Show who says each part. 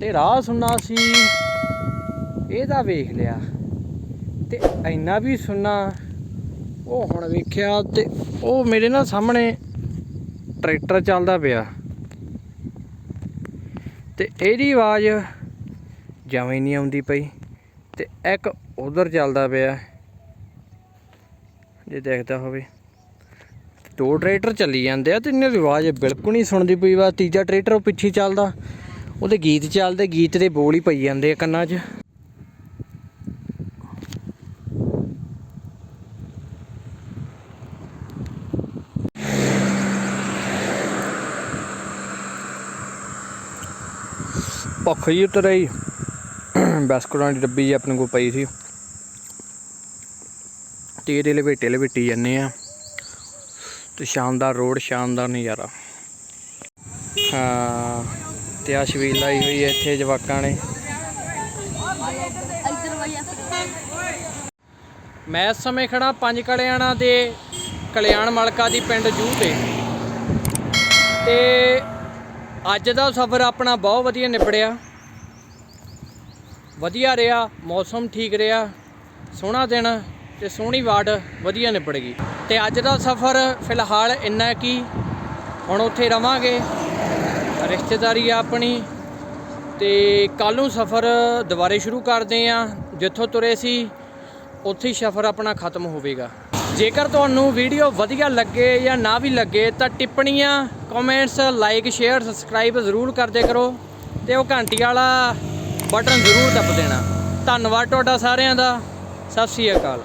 Speaker 1: ਤੇ ਰਾਹ ਸੁਣਨਾ ਸੀ। ਇਹਦਾ ਵੇਖ ਲਿਆ। ਤੇ ਇੰਨਾ ਵੀ ਸੁਣਨਾ, ਉਹ ਹੁਣ ਵੇਖਿਆ ਤੇ ਉਹ ਮੇਰੇ ਨਾਲ ਸਾਹਮਣੇ ਟਰੈਕਟਰ ਚੱਲਦਾ ਪਿਆ। ਤੇ ਇਹਦੀ ਆਵਾਜ਼ ਜਵੇਂ ਨਹੀਂ ਆਉਂਦੀ ਪਈ ਤੇ ਇੱਕ ਉਧਰ ਚੱਲਦਾ ਪਿਆ। ਜੇ ਦੇਖਦਾ ਹੋਵੇ। ਦੋ ਟਰੈਕਟਰ ਚੱਲੀ ਜਾਂਦੇ ਆ ਤੇ ਇਹਨਾਂ ਦੀ ਆਵਾਜ਼ ਬਿਲਕੁਲ ਨਹੀਂ ਸੁਣਦੀ ਪਈ ਵਾ। ਤੀਜਾ ਟਰੈਕਟਰ ਉਹ ਪਿੱਛੇ ਚੱਲਦਾ। ਉਹਦੇ ਗੀਤ ਚੱਲਦੇ, ਗੀਤ ਦੇ ਬੋਲ ਹੀ ਪਈ ਜਾਂਦੇ ਆ ਕੰਨਾਂ 'ਚ। ਭੁੱਖ ਹੀ ਉਤਰ ਆਈ ਬਿਸਕੁਟਾਂ ਦੀ ਡੱਬੀ ਜੀ ਆਪਣੇ ਕੋਲ ਪਈ ਸੀ। ਤੇ ਇਹਦੇ ਲਵੇਟੇ ਲਵੇਟੀ ਜਾਂਦੇ ਆ। ਤੇ ਸ਼ਾਨਦਾਰ ਰੋਡ, ਸ਼ਾਨਦਾਰ ਨਜ਼ਾਰਾ। ਹਾਂ। ਤੇ ਆ ਛਬੀਲ ਲਾਈ ਹੋਈ ਹੈ ਇੱਥੇ ਜਵਾਕਾਂ ਨੇ। ਮੈਂ ਇਸ ਸਮੇਂ ਖੜਾ ਪੰਜ ਕਲਿਆਣਾ ਦੇ ਕਲਿਆਣ ਮਲਕਾ ਦੀ ਪਿੰਡ ਜੂਹ ਤੇ। ਤੇ ਅੱਜ ਦਾ ਸਫ਼ਰ ਆਪਣਾ ਬਹੁਤ ਵਧੀਆ ਨਿਬੜਿਆ। ਵਧੀਆ ਰਿਹਾ, ਮੌਸਮ ਠੀਕ ਰਿਹਾ, ਸੋਹਣਾ ਦਿਨ ਤੇ ਸੋਹਣੀ ਵਾਰਡ ਵਧੀਆ ਨਿਬੜ ਗਈ। ਤੇ ਅੱਜ ਦਾ ਸਫ਼ਰ ਫਿਲਹਾਲ ਇੰਨਾ ਕੀ, ਹੁਣ ਉੱਥੇ ਰਵਾਂਗੇ। ਰਿਸ਼ਤੇਦਾਰੀ ਆ ਆਪਣੀ ਤੇ ਕੱਲ ਨੂੰ ਸਫ਼ਰ ਦੁਬਾਰੇ ਸ਼ੁਰੂ ਕਰਦੇ ਆ ਜਿੱਥੋਂ ਤੁਰੇ ਸੀ, ਉੱਥੇ ਹੀ ਸਫ਼ਰ ਆਪਣਾ ਖਤਮ ਹੋਵੇਗਾ। ਜੇਕਰ ਤੁਹਾਨੂੰ ਵੀਡੀਓ ਵਧੀਆ ਲੱਗੇ ਜਾਂ ਨਾ ਵੀ ਲੱਗੇ, ਤਾਂ ਟਿੱਪਣੀਆਂ ਕਮੈਂਟਸ ਲਾਈਕ ਸ਼ੇਅਰ ਸਬਸਕ੍ਰਾਈਬ ਜ਼ਰੂਰ ਕਰਦੇ ਕਰੋ ਤੇ ਉਹ ਘੰਟੀ ਵਾਲਾ ਬਟਨ ਜ਼ਰੂਰ ਦੱਬ ਦੇਣਾ। ਧੰਨਵਾਦ ਤੁਹਾਡਾ ਸਾਰਿਆਂ ਦਾ। ਸਤਿ ਸ਼੍ਰੀ ਅਕਾਲ।